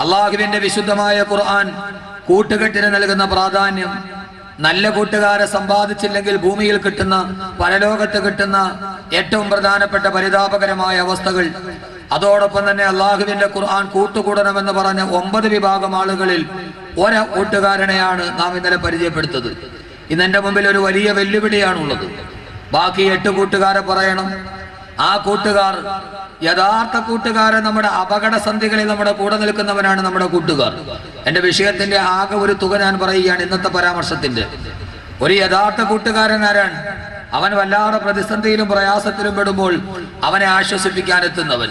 അള്ളാഹുവിന്റെ വിശുദ്ധമായ ഖുർആൻ കൂട്ടുകെട്ടിന് നൽകുന്ന പ്രാധാന്യം. നല്ല കൂട്ടുകാരെ സമ്പാദിച്ചില്ലെങ്കിൽ ഭൂമിയിൽ കിട്ടുന്ന പരലോകത്ത് കിട്ടുന്ന ഏറ്റവും പ്രധാനപ്പെട്ട പരിതാപകരമായ അവസ്ഥകൾ. അതോടൊപ്പം തന്നെ അള്ളാഹുവിന്റെ ഖുർആൻ കൂട്ടുകൂടണമെന്ന് പറഞ്ഞ ഒമ്പത് വിഭാഗം ആളുകളിൽ ഒര കൂട്ടുകാരനെയാണ് നാം ഇന്നലെ പരിചയപ്പെടുത്തത്. ഇന്ന് മുമ്പിൽ ഒരു വലിയ വെല്ലുവിളിയാണുള്ളത്. ബാക്കി എട്ട് കൂട്ടുകാരെ പറയണം. ആ കൂട്ടുകാർ യഥാർത്ഥ കൂട്ടുകാരെ നമ്മുടെ അപകട സന്ധികളിൽ നമ്മുടെ കൂടെ നിൽക്കുന്നവനാണ് നമ്മുടെ കൂട്ടുകാർ. എന്റെ വിഷയത്തിന്റെ ആകെ ഒരു തുക ഞാൻ പറയുകയാണ് ഇന്നത്തെ പരാമർശത്തിന്റെ ഒരു യഥാർത്ഥ കൂട്ടുകാരൻ ആരാണ്? അവൻ വല്ലാതെ പ്രതിസന്ധിയിലും പ്രയാസത്തിലും പെടുമ്പോൾ അവനെ ആശ്വസിപ്പിക്കാൻ എത്തുന്നവൻ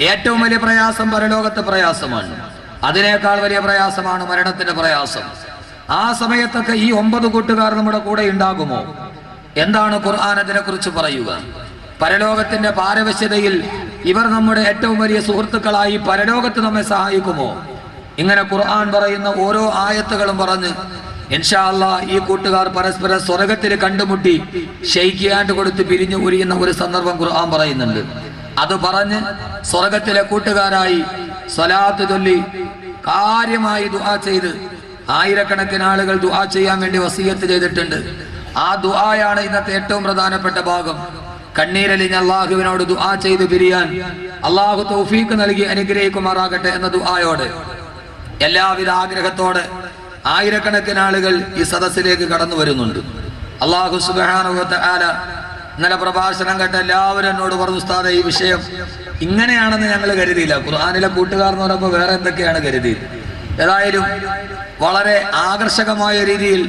ഏറ്റവും വലിയ പ്രയാസം പരലോകത്തെ പ്രയാസമാണ്. അതിനേക്കാൾ വലിയ പ്രയാസമാണ് മരണത്തിന്റെ പ്രയാസം. ആ സമയത്തൊക്കെ ഈ ഒമ്പത് കൂട്ടുകാർ നമ്മുടെ കൂടെ ഉണ്ടാകുമോ? എന്താണ് ഖുർആൻ അതിനെ കുറിച്ച് പറയുക? പരലോകത്തിന്റെ പാരവശ്യതയിൽ ഇവർ നമ്മുടെ ഏറ്റവും വലിയ സുഹൃത്തുക്കളായി പരലോകത്ത് നമ്മെ സഹായിക്കുമോ? ഇങ്ങനെ ഖുർആൻ പറയുന്ന ഓരോ ആയത്തുകളും പറഞ്ഞ് ഇൻഷാല്ല ഈ കൂട്ടുകാർ പരസ്പരം സ്വർഗത്തിൽ കണ്ടുമുട്ടി ഷെയ്ക്കിയാണ്ട് കൊടുത്ത് പിരിഞ്ഞു ഉരിയുന്ന ഒരു സന്ദർഭം ഖുർആൻ പറയുന്നുണ്ട്. അത് പറഞ്ഞ് സ്വർഗത്തിലെ കൂട്ടുകാരായി സ്വലാത്ത് ചൊല്ലി കാര്യമായി ദുആ ചെയ്ത് ആയിരക്കണക്കിന് ആളുകൾ ദുആ ചെയ്യാൻ വേണ്ടി വസീയത്ത് ചെയ്തിട്ടുണ്ട്. ആ ദുആയാണ് ഇന്നത്തെ ഏറ്റവും പ്രധാനപ്പെട്ട ഭാഗം. കണ്ണീരലിഞ്ഞ് അള്ളാഹുവിനോട് ദുആ ചെയ്ത് പിരിയാൻ അള്ളാഹു തൗഫീക്ക് നൽകി അനുഗ്രഹിക്കുമാറാകട്ടെ എന്ന ദുആയോടെ എല്ലാവിധ ആഗ്രഹത്തോടെ ആയിരക്കണക്കിന് ആളുകൾ ഈ സദസ്സിലേക്ക് കടന്നു വരുന്നുണ്ട്. അള്ളാഹു സുബാനുഭവത്തെ ആല ഇന്നലെ പ്രഭാഷണം കേട്ട എല്ലാവരും എന്നോട് പറഞ്ഞു ഉസ്താദ ഈ വിഷയം ഇങ്ങനെയാണെന്ന് ഞങ്ങൾ കരുതിയില്ല. ഖുർആാനിലെ കൂട്ടുകാർ എന്ന് പറയുമ്പോൾ വേറെ എന്തൊക്കെയാണ് കരുതിയത്? ഏതായാലും വളരെ ആകർഷകമായ രീതിയിൽ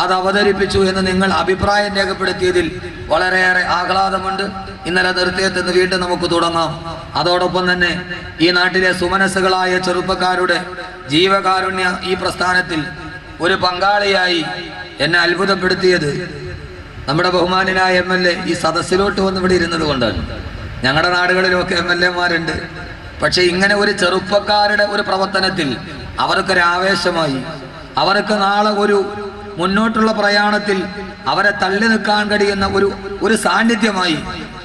അത് അവതരിപ്പിച്ചു എന്ന് നിങ്ങൾ അഭിപ്രായം രേഖപ്പെടുത്തിയതിൽ വളരെയേറെ ആഹ്ലാദമുണ്ട്. ഇന്നലെ നിർത്തിയതെന്ന് വീണ്ടും നമുക്ക് തുടങ്ങാം. അതോടൊപ്പം തന്നെ ഈ നാട്ടിലെ സുമനസ്സുകളായ ചെറുപ്പക്കാരുടെ ജീവകാരുണ്യ ഈ പ്രസ്ഥാനത്തിൽ ഒരു പങ്കാളിയായി എന്നെ അത്ഭുതപ്പെടുത്തിയത്. നമ്മുടെ ബഹുമാനനായ എം എൽ എ ഈ സദസ്സിലോട്ട് വന്ന് ഇവിടെ ഇരുന്നത് കൊണ്ടാണ്. ഞങ്ങളുടെ നാടുകളിലൊക്കെ എം എൽ എമാരുണ്ട്. പക്ഷെ ഇങ്ങനെ ഒരു ചെറുപ്പക്കാരുടെ ഒരു പ്രവർത്തനത്തിൽ അവർക്കൊരു ആവേശമായി അവർക്ക് നാളെ ഒരു മുന്നോട്ടുള്ള പ്രയാണത്തിൽ അവരെ തള്ളി നിൽക്കാൻ കഴിയുന്ന ഒരു ഒരു സാന്നിധ്യമായി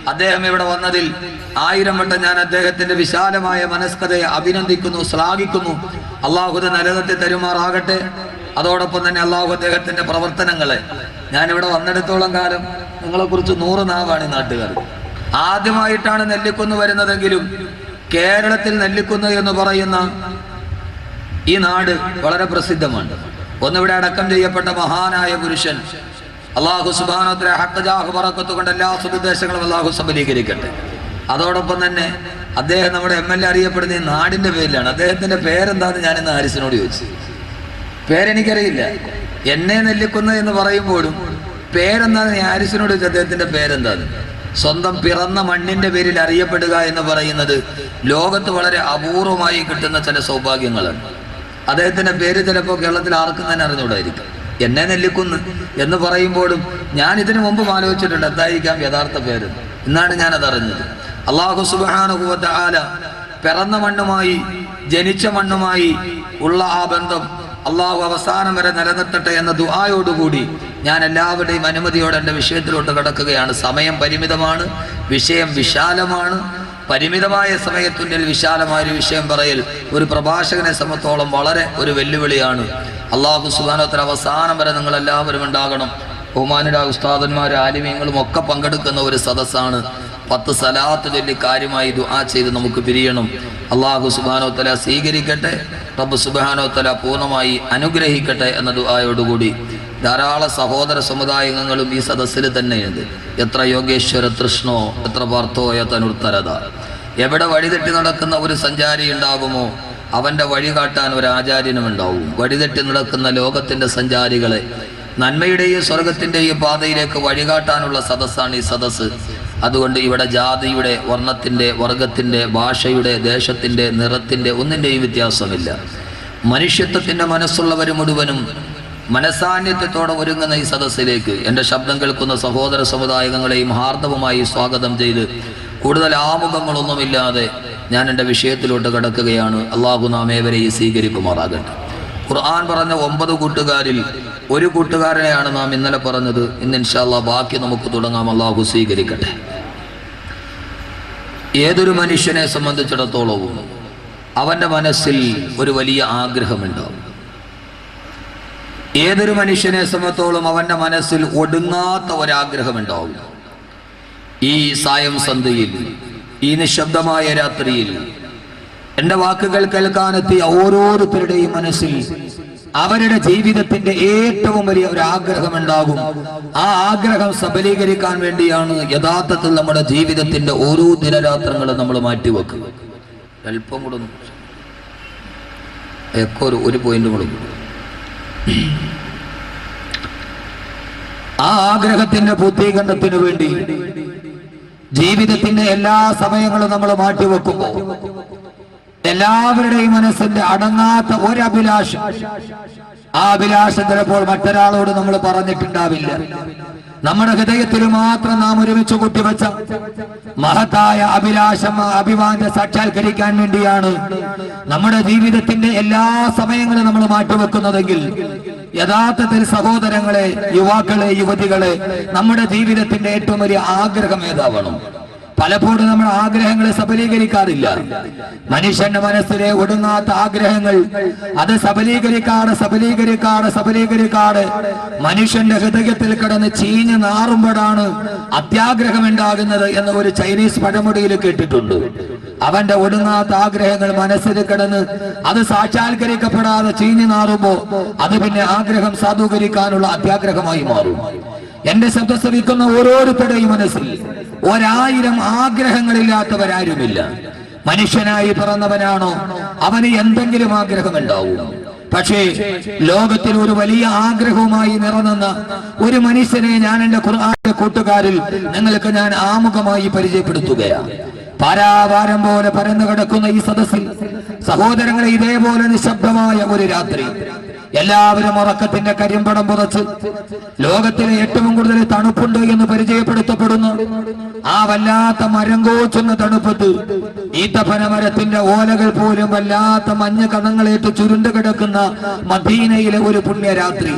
അദ്ദേഹം ഇവിടെ വന്നതിൽ ആയിരം വട്ടം ഞാൻ അദ്ദേഹത്തിന്റെ വിശാലമായ മനസ്കഥയെ അഭിനന്ദിക്കുന്നു ശ്ലാഘിക്കുന്നു. അള്ളാഹുദ നരകത്തെ തരുമാറാകട്ടെ. അതോടൊപ്പം തന്നെ അള്ളാഹു അദ്ദേഹത്തിന്റെ പ്രവർത്തനങ്ങളെ. ഞാൻ ഇവിടെ വന്നിടത്തോളം കാലം നിങ്ങളെ കുറിച്ച് നൂറ് നാവാണ് നാട്ടുകാർ. ആദ്യമായിട്ടാണ് നെല്ലിക്കുന്ന് വരുന്നതെങ്കിലും കേരളത്തിൽ നെല്ലിക്കുന്ന് എന്ന് പറയുന്ന ഈ നാട് വളരെ പ്രസിദ്ധമാണ്. ഒന്നിവിടെ അടക്കം ചെയ്യപ്പെട്ട മഹാനായ പുരുഷൻ. അള്ളാഹു സുബാനോത്ര ഹക്കജാഹു കൊണ്ട് എല്ലാ സുനിർദ്ദേശങ്ങളും അള്ളാഹു സബലീകരിക്കട്ടെ അതോടൊപ്പം തന്നെ അദ്ദേഹം നമ്മുടെ എം എൽ എ അറിയപ്പെടുന്ന ഈ നാടിന്റെ പേരിലാണ്. അദ്ദേഹത്തിന്റെ പേരെന്താന്ന് ഞാൻ ഇന്ന് ഹാരിസിനോട് ചോദിച്ചു. പേരെനിക്കറിയില്ല. എന്നെ നെല്ലിക്കുന്ന എന്ന് പറയുമ്പോഴും പേരെന്താന്ന് ഞാൻ ഹാരിസിനോട് ചോദിച്ചു. അദ്ദേഹത്തിന്റെ പേരെന്താന്ന്? സ്വന്തം പിറന്ന മണ്ണിന്റെ പേരിൽ അറിയപ്പെടുക എന്ന് പറയുന്നത് ലോകത്ത് വളരെ അപൂർവമായി കിട്ടുന്ന ചില സൗഭാഗ്യങ്ങളാണ്. അദ്ദേഹത്തിന്റെ പേര് ചിലപ്പോൾ കേരളത്തിൽ ആർക്കും തന്നെ അറിഞ്ഞുകൂടായിരിക്കും. എന്നെ നെല്ലിക്കുന്ന് എന്ന് പറയുമ്പോഴും ഞാൻ ഇതിനു മുമ്പ് ആലോചിച്ചിട്ടുണ്ട് എന്തായിരിക്കാം യഥാർത്ഥ പേര്. എന്നാണ് ഞാൻ അതറിഞ്ഞത് അള്ളാഹു സുബാനുഭവത്തെ പിറന്ന മണ്ണുമായി ജനിച്ച മണ്ണുമായി ഉള്ള ആ ബന്ധം അള്ളാഹു അവസാനം വരെ നിലനിർത്തട്ടെ എന്ന ദുആയോടുകൂടി ഞാൻ എല്ലാവരുടെയും അനുമതിയോടെ എന്റെ വിഷയത്തിലോട്ട് കിടക്കുകയാണ്. സമയം പരിമിതമാണ് വിഷയം വിശാലമാണ്. പരിമിതമായ സമയത്തുള്ളിൽ വിശാലമായ ഒരു വിഷയം പറയൽ ഒരു പ്രഭാഷകനെ സംബന്ധിച്ചോളം വളരെ ഒരു വെല്ലുവിളിയാണ്. അള്ളാഹു സുബാനോത്തര അവസാനം വരെ നിങ്ങൾ എല്ലാവരും ഉണ്ടാകണം. ബഹുമാനരായ ഉസ്താദന്മാർ ആലിമ്യങ്ങളും ഒക്കെ പങ്കെടുക്കുന്ന ഒരു സദസ്സാണ്. പത്ത് സലാത്ത് ചൊല്ലി കാര്യമായി ദുആ ചെയ്ത് നമുക്ക് പിരിയണം. അള്ളാഹു സുബാനോത്തല സ്വീകരിക്കട്ടെ. റബ്ബ് സുബാനോത്തല പൂർണമായി അനുഗ്രഹിക്കട്ടെ എന്ന ദുആയോടുകൂടി. ധാരാളം സഹോദര സമുദായങ്ങളും ഈ സദസ്സിൽ തന്നെയുണ്ട് എത്ര യോഗേശ്വര തൃഷ്ണോ എത്ര പാർത്ഥോയ തനുർത്തരത. എവിടെ വഴിതെറ്റി നടക്കുന്ന ഒരു സഞ്ചാരി ഉണ്ടാകുമോ അവന്റെ വഴി കാട്ടാൻ ഒരു ആചാര്യനും ഉണ്ടാവും. വഴിതെറ്റി നടക്കുന്ന ലോകത്തിന്റെ സഞ്ചാരികളെ നന്മയുടെയും സ്വർഗത്തിന്റെയും പാതയിലേക്ക് വഴികാട്ടാനുള്ള സദസ്സാണ് ഈ സദസ്സ്. അതുകൊണ്ട് ഇവിടെ ജാതിയുടെ വർണത്തിന്റെ വർഗത്തിന്റെ ഭാഷയുടെ ദേശത്തിന്റെ നിറത്തിന്റെ ഒന്നിന്റെയും വ്യത്യാസമില്ല. മനുഷ്യത്വത്തിന്റെ മനസ്സുള്ളവർ മുഴുവനും മനസാന്നിധ്യത്തോടെ ഒരുങ്ങുന്ന ഈ സദസ്സിലേക്ക് എന്റെ ശബ്ദം കേൾക്കുന്ന സഹോദര സമുദായങ്ങളെയും ഹാർദവമായി സ്വാഗതം ചെയ്ത് കൂടുതൽ ആമുഖങ്ങളൊന്നുമില്ലാതെ ഞാൻ എന്റെ വിഷയത്തിലോട്ട് കിടക്കുകയാണ്. അള്ളാഹു നാം ഏവരെയും സ്വീകരിക്കുമാറാകട്ടെ. ഖുർആൻ പറഞ്ഞ ഒമ്പത് കൂട്ടുകാരിൽ ഒരു കൂട്ടുകാരനെയാണ് നാം ഇന്നലെ പറഞ്ഞത്. ഇന്ന് ഇൻഷാല്ല ബാക്കി നമുക്ക് തുടങ്ങാം. അള്ളാഹു സ്വീകരിക്കട്ടെ. ഏതൊരു മനുഷ്യനെ സംബന്ധിച്ചിടത്തോളവും അവന്റെ മനസ്സിൽ ഒരു വലിയ ആഗ്രഹമുണ്ടാവും. ഏതൊരു മനുഷ്യനെ സംബന്ധിച്ചോളം അവന്റെ മനസ്സിൽ ഒടുങ്ങാത്ത ഒരാഗ്രഹമുണ്ടാവും. ഈ സായം സന്ധ്യയിൽ ഈ നിശബ്ദമായ രാത്രിയിൽ എന്റെ വാക്കുകൾ കേൾക്കാനെത്തിയ ഓരോരുത്തരുടെയും മനസ്സിൽ അവരുടെ ജീവിതത്തിന്റെ ഏറ്റവും വലിയ ഒരു ആഗ്രഹം ഉണ്ടാകും ആ ആഗ്രഹം സബലീകരിക്കാൻ വേണ്ടിയാണ് യഥാർത്ഥത്തിൽ നമ്മുടെ ജീവിതത്തിന്റെ ഓരോ ദിനരാത്രങ്ങളും നമ്മൾ മാറ്റിവെക്കുക. അല്പം കൂടെ ഒരു- പോയിന്റ് കൂടെ ആ ആഗ്രഹത്തിന്റെ പൂർത്തീകരണത്തിനു വേണ്ടി ജീവിതത്തിന്റെ എല്ലാ സമയങ്ങളും നമ്മൾ മാറ്റിവെക്കുമ്പോൾ എല്ലാവരുടെയും മനസ്സിന്റെ അടങ്ങാത്ത ഒരു അഭിലാഷം ആ അഭിലാഷം ചിലപ്പോൾ മറ്റൊരാളോട് നമ്മൾ പറഞ്ഞിട്ടുണ്ടാവില്ല. നമ്മുടെ ഹൃദയത്തിൽ മാത്രം നാം ഒരുമിച്ച് കൂട്ടിവെച്ച മഹത്തായ അഭിലാഷം അഭിമാനം സാക്ഷാത്കരിക്കാൻ വേണ്ടിയാണ് നമ്മുടെ ജീവിതത്തിന്റെ എല്ലാ സമയങ്ങളും നമ്മൾ മാറ്റിവെക്കുന്നതെങ്കിൽ യഥാർത്ഥത്തിൽ സഹോദരങ്ങളെ യുവാക്കളെ യുവതികളെ നമ്മുടെ ജീവിതത്തിന്റെ ഏറ്റവും വലിയ ആഗ്രഹം ഏതാവണം? പലപ്പോഴും നമ്മൾ ആഗ്രഹങ്ങളെ സബലീകരിക്കാറില്ല. മനുഷ്യന്റെ മനസ്സിലെ ഒടുങ്ങാത്ത ആഗ്രഹങ്ങൾ അത് സബലീകരിക്കാട് സബലീകരിക്കാട് സബലീകരിക്കാട് മനുഷ്യന്റെ ഹൃദയത്തിൽ കിടന്ന് ചീഞ്ഞ് നാറുമ്പോഴാണ് അത്യാഗ്രഹം ഉണ്ടാകുന്നത് എന്ന് ഒരു ചൈനീസ് പഴമൊഴിയിൽ കേട്ടിട്ടുണ്ട്. അവന്റെ ഒടുങ്ങാത്ത ആഗ്രഹങ്ങൾ മനസ്സിൽ കിടന്ന് അത് സാക്ഷാത്കരിക്കപ്പെടാതെ ചീഞ്ഞു നാറുമ്പോ അത് പിന്നെ ആഗ്രഹം സാധൂകരിക്കാനുള്ള അത്യാഗ്രഹമായി മാറും. എന്റെ ശബ്ദം ശ്രവിക്കുന്ന ഓരോരുത്തരുടെയും മനസ്സിൽ. ഒരായിരം ആഗ്രഹങ്ങളില്ലാത്തവരാരുമില്ല. മനുഷ്യനായി പിറന്നവനാണോ? അവന് എന്തെങ്കിലും ആഗ്രഹമുണ്ടാവും പക്ഷേ ലോകത്തിൽ ഒരു വലിയ ആഗ്രഹവുമായി നിറനിന്ന ഒരു മനുഷ്യനെ ഞാൻ എന്റെ ഖുർആന്റെ കൂട്ടുകാരിൽ നിങ്ങൾക്ക് ഞാൻ ആമുഖമായി പരിചയപ്പെടുത്തുകയാണ് പാരാവാരം പോലെ പരന്നു കിടക്കുന്ന ഈ സദസ്സിൽ സഹോദരങ്ങളെ ഇതേപോലെ നിശബ്ദമായ ഒരു രാത്രി എല്ലാവരും ഉറക്കത്തിന്റെ കരിമ്പടം പുതച്ച് ലോകത്തിലെ ഏറ്റവും കൂടുതൽ തണുപ്പുണ്ട് എന്ന് പരിചയപ്പെടുത്തപ്പെടുന്നു. ആ വല്ലാത്ത മരം കോച്ചുന്ന തണുപ്പത്ത് ഈത്തപ്പന മരത്തിന്റെ ഓലകൾ പോലും വല്ലാത്ത മഞ്ഞ കണങ്ങളേറ്റ് ചുരുണ്ടുകിടക്കുന്ന മദീനയിലെ ഒരു പുണ്യരാത്രി.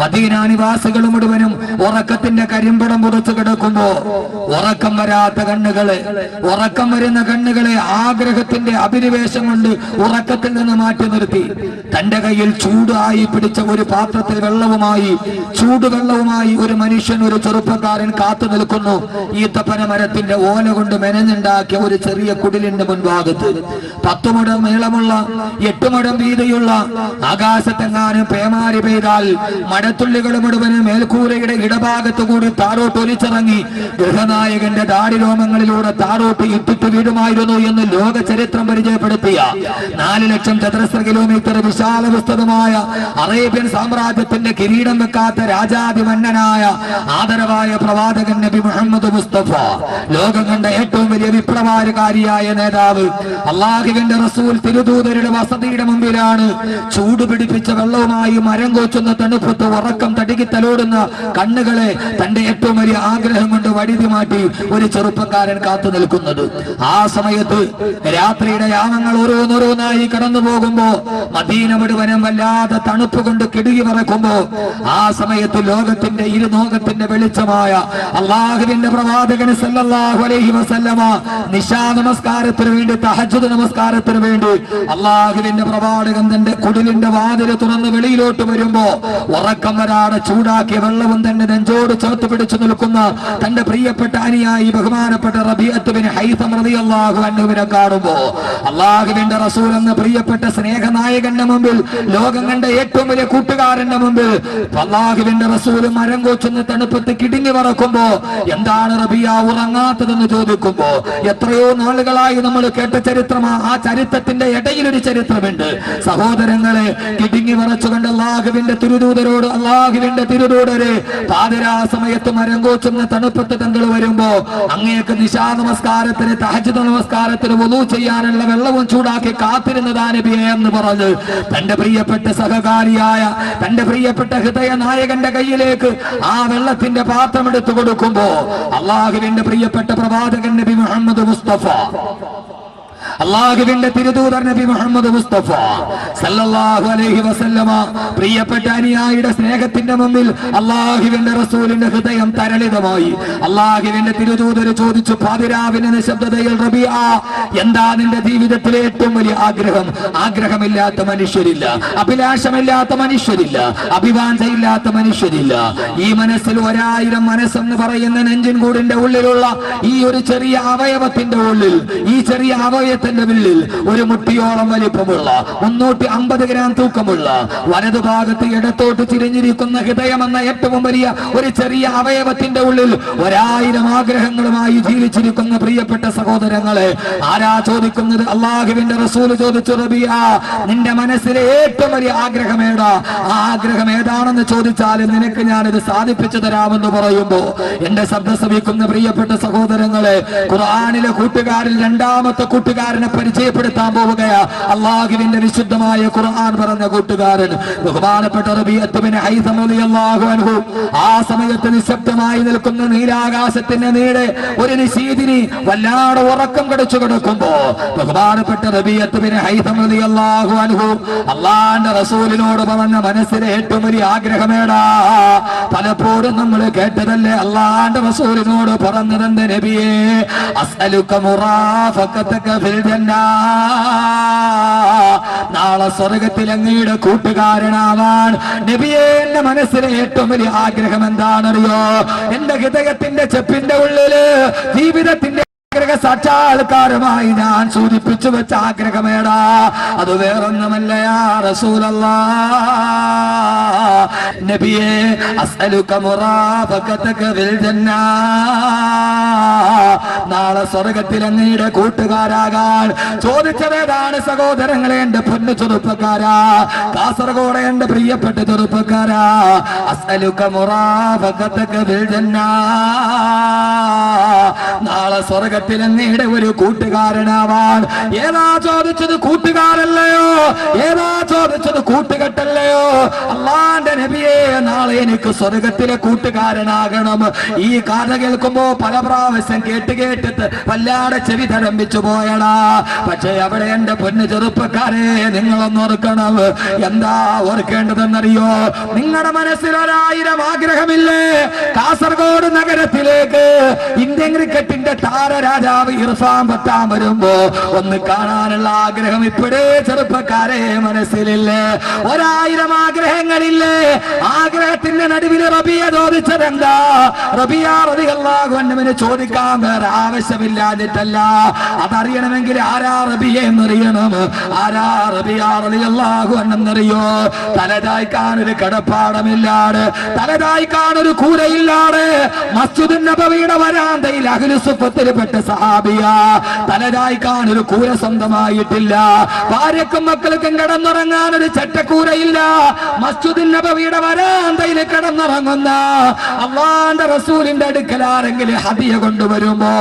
മദീന നിവാസികൾ മുഴുവനും ഉറക്കത്തിന്റെ കരിമ്പടം പുറത്തു കിടക്കുമ്പോ ഉറക്കം വരാത്ത കണ്ണുകളെ ഉറക്കം വരുന്ന കണ്ണുകളെ ആഗ്രഹത്തിന്റെ അഭിനിവേശം കൊണ്ട് ഉറക്കത്തിൽ നിന്ന് മാറ്റി നിർത്തി. തന്റെ കയ്യിൽ ചൂടായി പിടിച്ച ഒരു പാത്രത്തിൽ വെള്ളവുമായി ചൂടുവെള്ളവുമായി ഒരു മനുഷ്യൻ ഒരു ചെറുപ്പക്കാരൻ കാത്തു നിൽക്കുന്നു. ഈത്തപ്പന മരത്തിന്റെ ഓല കൊണ്ട് മെനഞ്ഞുണ്ടാക്കിയ ഒരു ചെറിയ കുടിലിന്റെ മുൻഭാഗത്ത്. പത്തു മുടം നീളമുള്ള എട്ട് മുടം വീതിയുള്ള ആകാശത്തെങ്ങാനും പേമാരി പെയ്താൽ മഴത്തുള്ളികൾ മുഴുവനും മേൽക്കൂരയുടെ ഇടഭാഗത്തു കൂടി താറോട്ട് ഒലിച്ചിറങ്ങി ഗൃഹനായകന്റെ ദാടിരോമങ്ങളിലൂടെ താറോട്ട് ഇട്ടിട്ട് വീടുമായിരുന്നു എന്ന് ലോക ചരിത്രം പരിചയപ്പെടുത്തിയ നാല് ലക്ഷം ചതുരശ്ര കിലോമീറ്റർ വിശാല വിസ്തൃതമായ അറേബ്യൻ സാമ്രാജ്യത്തിന്റെ കിരീടം വെക്കാത്ത രാജാതിമന്നനായ ആദരവായ പ്രവാചകൻ നബി മുഹമ്മദ് മുസ്തഫ ലോകം കണ്ട ഏറ്റവും വലിയ വിപ്ലവകാരിയായ നേതാവ് അള്ളാഹുവിന്റെ റസൂൽ തിരുദൂതരുടെ വസതിയുടെ മുമ്പിലാണ് ചൂടുപിടിപ്പിച്ച വെള്ളവുമായി മരം കോച്ചുന്ന തണുപ്പത്ത് ഉറക്കം തടികി തലോടുന്ന കണ്ണുകളെ തന്റെ ഏറ്റവും വലിയ ആഗ്രഹം കൊണ്ട് വഴുതി മാറ്റി ഒരു ചെറുപ്പക്കാരൻ കാത്തു നിൽക്കുന്നത്. ആ സമയത്ത് രാത്രിയുടെ യാമങ്ങൾ ഓരോന്നോരോന്നായി കടന്നു പോകുമ്പോ മദീന മുഴുവനും വല്ലാതെ തണുപ്പ് കൊണ്ട് കിടുകി പറക്കുമ്പോ ആ സമയത്ത് ലോകത്തിന്റെ ഇരുലോകത്തിന്റെ വെളിച്ചമായ അള്ളാഹുവിന്റെ പ്രവാചകൻ സല്ലല്ലാഹു അലൈഹി വസല്ലമ നിശാ നമസ്കാരത്തിന് വേണ്ടി തഹജുദ് നമസ്കാരത്തിന് വേണ്ടി അള്ളാഹുവിന്റെ പ്രവാചകൻ തന്റെ കുടിലിന്റെ വാതിൽ തുറന്ന് വെളിയിലോട്ട് വരുമ്പോ ഉറക്കം വരാതെ ചൂടാക്കിയ വെള്ളവും തന്നെ നെഞ്ചോട് ചേർത്ത് പിടിച്ചു നിൽക്കുന്ന തന്റെ പ്രിയപ്പെട്ട അനിയായി ബഹുമാനപ്പെട്ട റബിയത്തുവിന് ഹൈസമൃതി റളിയല്ലാഹു അന്നുവിനെ കാണുമ്പോ അള്ളാഹുവിന്റെ റസൂൽ എന്ന പ്രിയപ്പെട്ട സ്നേഹനായകന്റെ മുമ്പിൽ ലോകം കണ്ട ഏറ്റവും വലിയ കൂട്ടുകാരന്റെ മുമ്പിൽ അള്ളാഹുവിന്റെ റസൂൽ മരം കൊച്ചുന്ന തണുപ്പത്ത് കിടിഞ്ഞു പറക്കുമ്പോ എന്താണ് റബിയ ഉറങ്ങാത്തതെന്ന് ചോദിക്കുമ്പോ എത്രയോ നാളുകളായി നമ്മൾ കേട്ട ചരിത്രമാ ആ ചരിത്രത്തിന്റെ ഇടയിലൊരു ചരിത്രമുണ്ട്. സഹോദരങ്ങളെ കിടിങ്ങി പറച്ചുകൊണ്ട് അള്ളാഹുവിന്റെ തിരുദൂതരോട് അള്ളാഹുവിന്റെ തിരുദൂതരെ പാതിരാ സമയത്ത് മരം കോച്ചുന്ന തണുപ്പത്ത് തങ്ങൾ വരുമ്പോ അങ്ങേക്ക് നിശാ നമസ്കാരത്തിന് തഹജിദ് നമസ്കാരത്തിന് വധു ചെയ്യാനുള്ള വെള്ളവും ചൂടാക്കി കാത്തിരുന്നതാ നബിയെ എന്ന് പറഞ്ഞ് തന്റെ പ്രിയപ്പെട്ട സഹകാരിയായ തന്റെ പ്രിയപ്പെട്ട ഹൃദയ നായകന്റെ കയ്യിലേക്ക് ആ വെള്ളത്തിന്റെ പാത്രം എടുത്തു കൊടുക്കുമ്പോ അള്ളാഹുവിന്റെ പ്രിയപ്പെട്ട പ്രവാചകൻ നബി മുഹമ്മദ് മുസ്തഫ അള്ളാഹുവിന്റെ തിരുദൂതർ നബി മുഹമ്മദ് മുസ്തഫ സല്ലല്ലാഹു അലൈഹി വസല്ലമ പ്രിയപ്പെട്ട അനുയായിയുടെ സ്നേഹത്തിന്റെ മുമ്പിൽ അള്ളാഹുവിന്റെ റസൂലിന്റെ ഹൃദയം തരളിതമായി. അള്ളാഹുവിന്റെ തിരുദൂതർ ചോദിച്ചു പാതിരാവിന്റെ നിശബ്ദതയിൽ റബിയ എന്താ നിന്റെ ജീവിതത്തിലെ ഏറ്റവും വലിയ ആഗ്രഹം? ആഗ്രഹമില്ലാത്ത മനുഷ്യരില്ല അഭിലാഷമില്ലാത്ത മനുഷ്യരില്ല അഭിവാഞ്ചയില്ലാത്ത മനുഷ്യരില്ല. ഈ മനസ്സിൽ ഒരായിരം മനസ്സെന്ന് പറയുന്ന നെഞ്ചിൻ കൂടിന്റെ ഉള്ളിലുള്ള ഈ ഒരു ചെറിയ അവയവത്തിന്റെ ഉള്ളിൽ ഈ ചെറിയ അവയവത്തിന്റെ വില്ലിൽ ഒരു മുട്ടിയോളം വലിപ്പമുള്ള മുന്നൂറ്റി അമ്പത് ഗ്രാം തൂക്കമുള്ള വലതുഭാഗത്ത് ഇടത്തോട്ട് ചിരിഞ്ഞിരിക്കുന്ന ഹൃദയം എന്ന ഏറ്റവും വലിയ ഒരു ചെറിയ അവയവത്തിന്റെ ഉള്ളിൽ ഒരായിരം ആഗ്രഹങ്ങളുമായി ജീവിച്ചിരിക്കുന്ന പ്രിയപ്പെട്ട സഹോദരങ്ങളെ ആരാ ചോദിക്കുന്നത്? അള്ളാഹുവിന്റെ റസൂൽ ചോദിച്ചു റബിയ നിന്റെ മനസ്സിലെ ഏറ്റവും വലിയ ആഗ്രഹം ഏടാ ആ ആഗ്രഹം ഏതാണെന്ന് ചോദിച്ചാൽ നിനക്ക് ഞാനിത് സാധിപ്പിച്ചു തരാമെന്ന് പറയുമ്പോ എന്റെ ശബ്ദ ശ്രമിക്കുന്ന പ്രിയപ്പെട്ട സഹോദരങ്ങളെ ഖുർആാനിലെ കൂട്ടുകാരിൽ രണ്ടാമത്തെ കൂട്ടുകാരനെ പരിചയപ്പെടുത്താൻ പോവുകയാണ് അള്ളാഹുവിന്റെ വിശുദ്ധമായ ഖുർആൻ പറഞ്ഞ കൂട്ടുകാരൻ ബഹുമാനപ്പെട്ട ആ സമയത്ത് നിശബ്ദമായി നിൽക്കുന്ന നീരാകാശത്തിന്റെ നീടെ ഒരു നിശീതിനി വല്ലാതെ ഉറക്കം കടിച്ചു കിടക്കുമ്പോ ബഹുമാനപ്പെട്ട അള്ളാന്റെ റസൂലിനോട് പറഞ്ഞ മനസ്സിലെ ഏറ്റവും വലിയ ആഗ്രഹമേടാ. പലപ്പോഴും നമ്മൾ കേട്ടതല്ലേ അള്ളാന്റെ റസൂലിനോട് പറഞ്ഞതെന്റെ നബിയെ? അസ്അലുക ജന്നാ നാളെ സ്വർഗത്തിൽ അങ്ങയുടെ കൂട്ടുകാരനാവാൻ നബിയെ എന്റെ മനസ്സിലെ ഏറ്റവും വലിയ ആഗ്രഹം എന്താണെന്നറിയോ? എന്റെ ഹൃദയത്തിന്റെ ചെപ്പിന്റെ ഉള്ളിൽ ജീവിതത്തിന്റെ ആഗ്രഹ സാക്ഷാത്കാരമായി ഞാൻ സൂചിപ്പിച്ചു വെച്ച ആഗ്രഹമേടാ. അത് വേറൊന്നുമല്ലയാ നാളെ സ്വർഗത്തിൽ അങ്ങയുടെ കൂട്ടുകാരാകാൻ ചോദിച്ചതേതാണ് സഹോദരങ്ങളെ എന്റെ പൊന്നു ചെറുപ്പക്കാരാ. കാസർഗോഡ് എന്റെ പ്രിയപ്പെട്ട ചെറുപ്പക്കാരാ. അസ്അലുക മുറാഫഖതക ഫിൽ ജന്നാ. നാളെ സ്വർഗത്തിൽ അങ്ങയുടെ ഒരു കൂട്ടുകാരനാവാൻ. ഏതാ ചോദിച്ചത് കൂട്ടുകാരല്ലയോ? ഏതാ ചോദിച്ചത് കൂട്ടുകെട്ടല്ലയോ? അള്ളാന്റെ നബിയെ നാളെ എനിക്ക് സ്വർഗത്തിലെ കൂട്ടുകാരനാകണം. ഈ കഥ കേൾക്കുമ്പോ പല പ്രാവശ്യം കേട്ട് കേട്ടിട്ട് വല്ലാതെ ചെവി തരംപിച്ചു പോയടാ. പക്ഷെ അവിടെ എന്റെ പൊന്നു ചെറുപ്പക്കാരെ നിങ്ങളൊന്ന് ഓർക്കണം. എന്താ ഓർക്കേണ്ടതെന്നറിയോ? നിങ്ങളുടെ മനസ്സിൽ ഒരായിരം ആഗ്രഹമില്ലേ? കാസർഗോഡ് നഗരത്തിലേക്ക് ഇന്ത്യൻ ക്രിക്കറ്റിന്റെ താരരാജാവ് ഇർഫാൻ പത്താൻ വരുമ്പോ ഒന്ന് കാണാനുള്ള ആഗ്രഹം ഇപ്പോഴേ ചെറുപ്പക്കാരെ മനസ്സിലില്ലേ. ഒരായിരം ആഗ്രഹങ്ങളില്ലേ. ആഗ്രഹത്തിന്റെ നടുവിൽ റബിയ ചോദിച്ചതെന്താ? റബിയ റബിഹല്ലാഹുവിന് ചോദിക്കാൻ വേറെ ആവശ്യമില്ലാതിട്ടല്ല അതറിയണമെങ്കിൽ ആരാ റബിയ എന്നറിയണം. ആരാ റബിയ റളിയല്ലാഹു എന്നറിയോ തലതായി ഒരു കടപ്പാടമില്ലാട്. തലതായ്ക്കാൻ ഒരു കൂരയില്ലാട്. മസ്ജിദ് നബവിയുടെ വരാന്തയിൽ പെട്ട സഹാബിയ തലരായി കാണൊരു കൂര സ്വന്തമായിട്ടില്ല. ഭാര്യക്കും മക്കൾക്കും കിടന്നുറങ്ങാൻ ഒരു ചട്ടക്കൂരയില്ല. മസ്ജിദ് നബവിയുടെ വരാന്തയിൽ കിടന്നുറങ്ങുന്ന അള്ളാന്റെ റസൂലിന്റെ അടുക്കൽ ആരെങ്കിലും ഹതിയ കൊണ്ടുവരുമ്പോ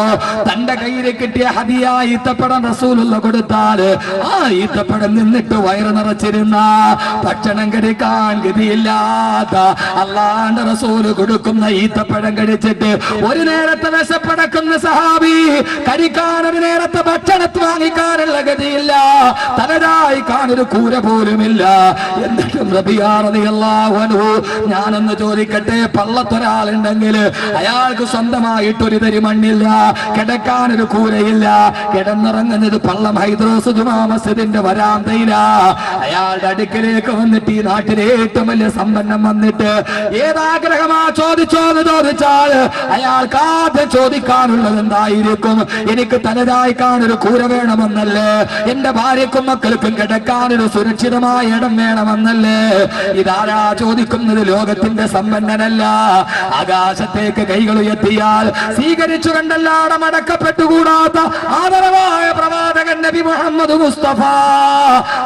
തന്റെ കയ്യിൽ കിട്ടിയ ഹതിയ ഈത്തപ്പടം റസൂലുള്ള കൊടുത്താൽ ആ ഈത്തപ്പടം നിന്നിട്ട് വയറ് നിറച്ചിരുന്ന ഭക്ഷണം കഴിക്കാൻ ഗതിയില്ലാത്ത അള്ളാന്റെ റസൂൽ കൊടുക്കുന്ന ഈത്തപ്പഴം കഴിച്ചിട്ട് ഒരു നേരത്തെ വിശപ്പടക്കുന്ന സഹാബി കഴിക്കാൻ ഭക്ഷണത്തിൽ വാങ്ങിക്കാനുള്ള ഗതിയില്ല. തനതായി കാണൊരു കൂര പോലുമില്ല. എന്നിട്ടും റബിയാറിയല്ലാവനു ഞാനൊന്ന് ചോദിക്കട്ടെ പള്ളത്തൊരാളുണ്ടെങ്കിൽ അയാൾക്ക് സ്വന്തമായിട്ടൊരു തരി മണ്ണില്ല കിടക്കാനൊരു കൂരയില്ല. കിടന്നിറങ്ങുന്നത് പള്ളം ഹൈദ്രോസ് ജുമാ മസ്ജിദിന്റെ വരാന്തയില. അയാളുടെ അടുക്കലേക്ക് വന്നിട്ട് ഈ നാട്ടിലെ ഏറ്റവും വലിയ സമ്പന്നം വന്നിട്ട് ഏതാഗ്രഹമാ ചോദിച്ചോ എന്ന് ചോദിച്ചാൽ അയാൾക്ക് ആദ്യം ചോദിക്കാനുള്ളത് എന്തായിരിക്കും? എനിക്ക് തനതായി കാണൊരു കൂര വേണമെന്നല്ലേ? എന്റെ ഭാര്യക്കും മക്കൾക്കും കിടക്കാനൊരു സുരക്ഷിതമായ ഇടം വേണമെന്നല്ലേ? ഇതാരാ ചോദിക്കുന്നത്? ലോകത്തിന്റെ സമ്പന്നനല്ല. ആകാശത്തേക്ക് കൈകൾ ഉയർത്തിയാൽ സ്വീകരിച്ചു കണ്ടല്ലാടം അടക്കപ്പെട്ടുകൂടാത്ത ആദരവായ പ്രവാചകൻ നബി മുഹമ്മദ് മുസ്തഫ.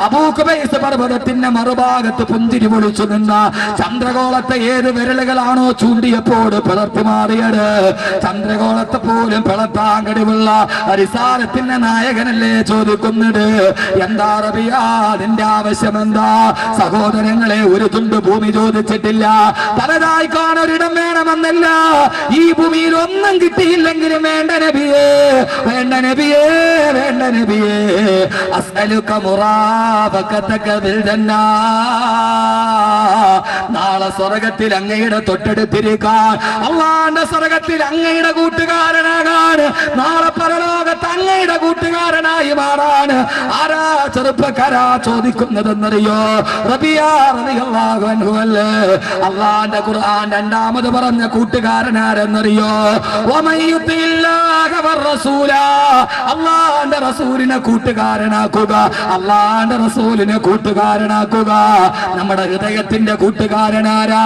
അബൂഖുബൈസ് പർവതത്തിന്റെ മറുഭാഗത്ത് പുഞ്ചിരി പൊളിച്ചു നിന്ന ചന്ദ്രകോളത്തെ ഏത് വിരലുകളാണോ ചൂണ്ടിയപ്പോൾ പിളർത്തി മാറിയത്. ചന്ദ്രകോളത്തെ പോലും പിളർത്താൻ കഴിവുള്ള അരിസാരത്തിന്റെ നായകനല്ലേ ചോദിക്കുന്നത്? എന്താ റബിയാ നിന്റെ ആവശ്യം ആവശ്യമെന്താ സഹോദരങ്ങളെ ഒരു തുണ്ട് ഭൂമി ചോദിച്ചിട്ടില്ല. തലതായി ഒരിടം വേണമെന്നല്ല. ഈ ഭൂമിയിൽ ഒന്നും കിട്ടിയില്ലെങ്കിലും വേണ്ട നബിയേ വേണ്ട നബിയേ വേണ്ട നബിയേ. അസ്അലുക മുറാഫഖതക ബിൽ ജന്നാ നാളെ സ്വർഗത്തിൽ അങ്ങയുടെ തൊട്ടടുത്തിരിക്കാൻ അള്ളാന്റെ സ്വർഗത്തിൽ അങ്ങയുടെ കൂട്ടുകാരനാകാൻ നാളെ പരലോകത്ത് അങ്ങയുടെ കൂട്ടുകാരനായി മാറാൻ ആരാ ചെറുപ്പക്കാരാ ചോദിക്കുന്നതെന്നറിയോ? റബിയാ റളിയല്ലാഹു അൻഹു അല്ലേ അള്ളാന്റെ ഖുർആൻ രണ്ടാമത് പറഞ്ഞ കൂട്ടുകാരനാരെന്നറിയോ? അള്ളാന്റെ റസൂലിനെ കൂട്ടുകാരനാക്കുക. അള്ളാന്റെ റസൂലിനെ കൂട്ടുകാരനാക്കുക. നമ്മുടെ ഹൃദയത്തിന്റെ കൂട്ടുകാരനാരാ?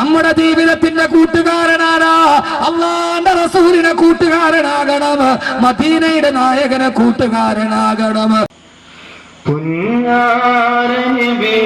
നമ്മുടെ ജീവിതത്തിന്റെ കൂട്ടുകാരനാരാ? അള്ളാന്റെ റസൂലിനെ കൂട്ടുകാരനാകണം. മദീനയുടെ നായകനെ കൂട്ടുകാരനാകണം. പുഞ്ഞാരനബി